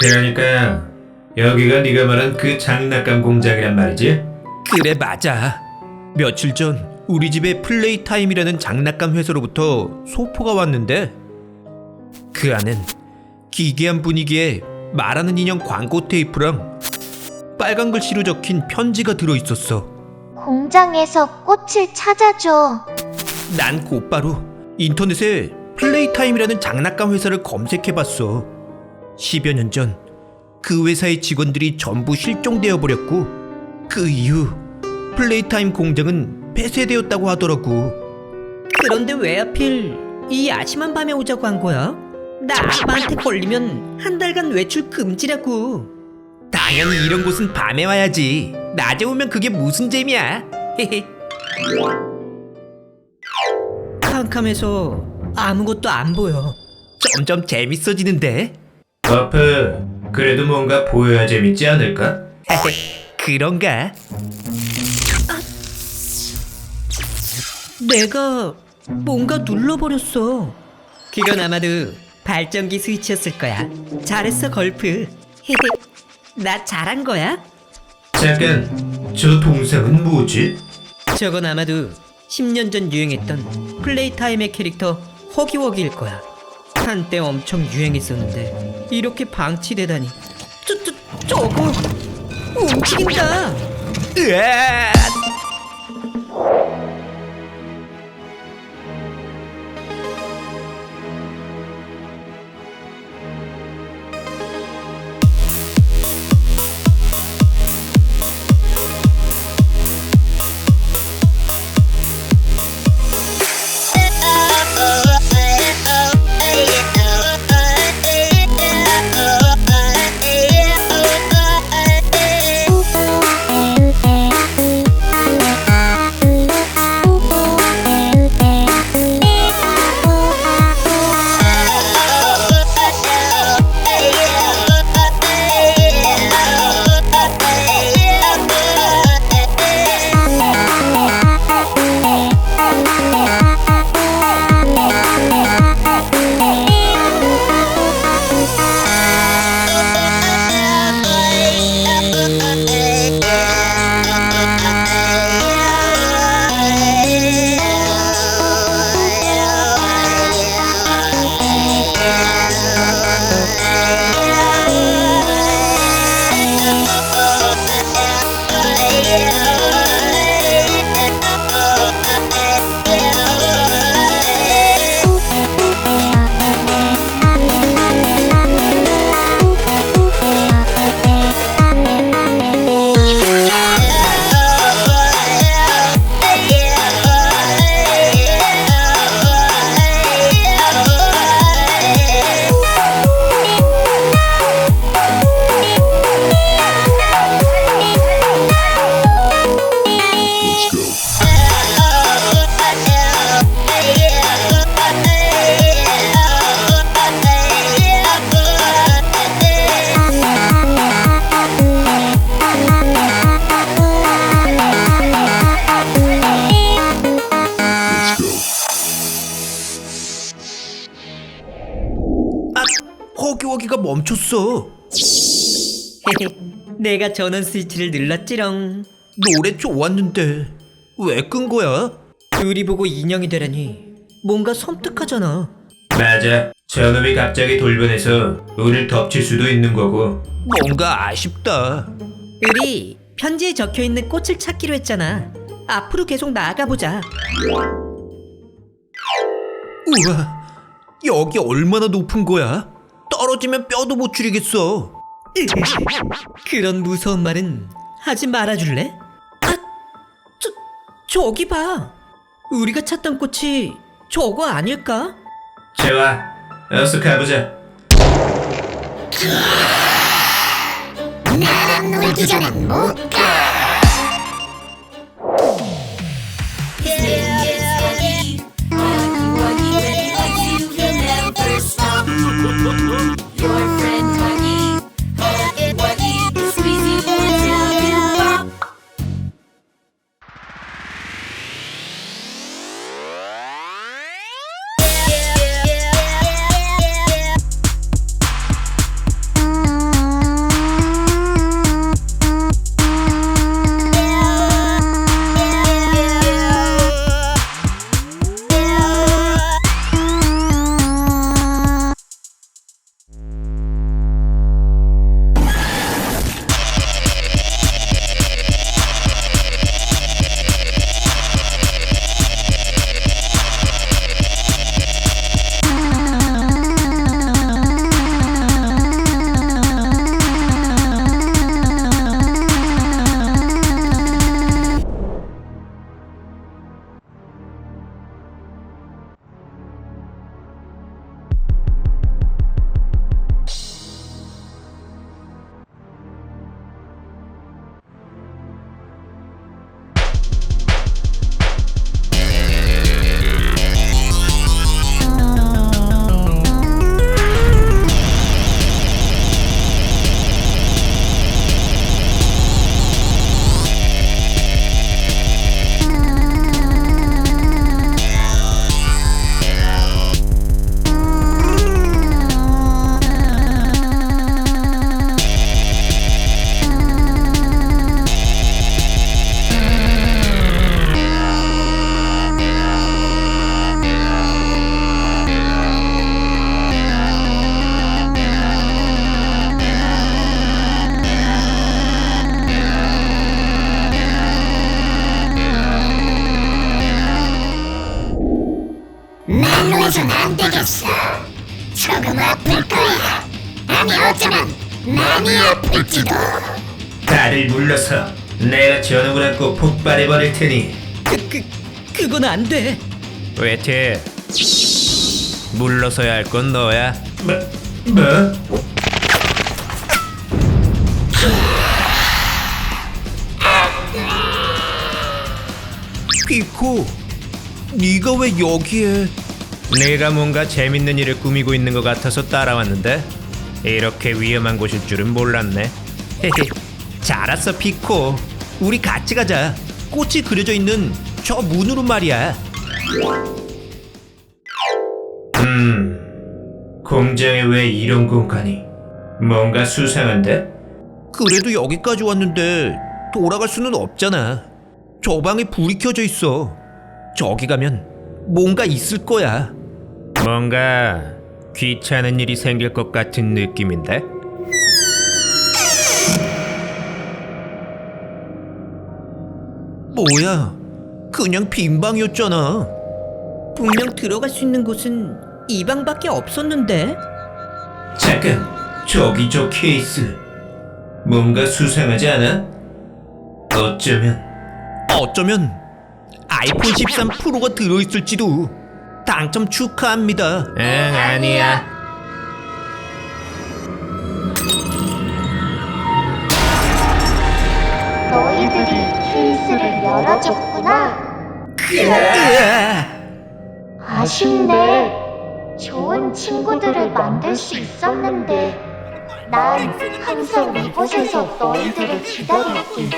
그러니까 여기가 네가 말한 그 장난감 공장이란 말이지? 그래 맞아. 며칠 전 우리 집에 플레이 타임이라는 장난감 회사로부터 소포가 왔는데 그 안엔 기괴한 분위기에 말하는 인형 광고 테이프랑 빨간 글씨로 적힌 편지가 들어 있었어. 공장에서 꽃을 찾아줘. 난 곧바로 인터넷에 플레이 타임이라는 장난감 회사를 검색해 봤어. 10여 년 전 그 회사의 직원들이 전부 실종되어 버렸고 그 이후 플레이 타임 공장은 폐쇄되었다고 하더라고. 그런데 왜 하필 이 야심한 밤에 오자고 한 거야? 나 아빠한테 걸리면 한 달간 외출 금지라고. 당연히 이런 곳은 밤에 와야지. 낮에 오면 그게 무슨 재미야? 캄캄해서 아무것도 안 보여. 점점 재밌어지는데. 버프 그래도 뭔가 보여야 재밌지 않을까? 그런가? 내가 뭔가 눌러버렸어. 그건 아마도 발전기 스위치였을 거야. 잘했어 걸프. 나 잘한 거야? 잠깐 저 동상은 뭐지? 저건 아마도 10년 전 유행했던 플레이 타임의 캐릭터 허기워기일 거야. 한때 엄청 유행했었는데 이렇게 방치되다니. 저, 저, 저거 움직인다. 으아! 아, 멈췄어. 내가 전원 스위치를 눌렀지롱. 노래 좋았는데 왜 끈 거야? 우리 보고 인형이 되라니 뭔가 섬뜩하잖아. 맞아 저놈이 갑자기 돌변해서 우릴 덮칠 수도 있는 거고 뭔가 아쉽다. 우리 편지에 적혀 있는 꽃을 찾기로 했잖아. 앞으로 계속 나아가 보자. 우와, 여기 얼마나 높은 거야? 떨어지면 뼈도 못 추리겠어. 그런 무서운 말은 하지 말아줄래? 아, 저 저기 봐. 우리가 찾던 꽃이 저거 아닐까? 좋아 어서 가보자 나랑 놀기 전엔 못 가. 그래선 안 되겠어. 조금 아플 거야. 아니 어쩌면 많이 아플지도. 다들 물러서 내가 전욱을 안고 폭발해버릴 테니 그, 그, 그건 안 돼. 왜태? 물러서야 할 건 너야. 뭐? 뭐? 피코, 네가 왜 여기에? 내가 뭔가 재밌는 일을 꾸미고 있는 것 같아서 따라왔는데 이렇게 위험한 곳일 줄은 몰랐네. 헤헤, 잘 왔어 피코. 우리 같이 가자. 꽃이 그려져 있는 저 문으로 말이야. 음 공장에 왜 이런 공간이 뭔가 수상한데? 그래도 여기까지 왔는데 돌아갈 수는 없잖아. 저 방에 불이 켜져 있어. 저기 가면 뭔가 있을 거야. 뭔가 귀찮은 일이 생길 것 같은 느낌인데? 뭐야? 그냥 빈 방이었잖아. 분명 들어갈 수 있는 곳은 이 방밖에 없었는데. 잠깐 저기 저 케이스 뭔가 수상하지 않아? 어쩌면 어쩌면 아이폰 13 프로가 들어있을지도 당첨 축하합니다. 응 아니야. 너희들이 케이스를 열어줬구나. 아쉽네. 좋은 친구들을 만들 수 있었는데. 난 항상 이곳에서 너희들을 기다릴게.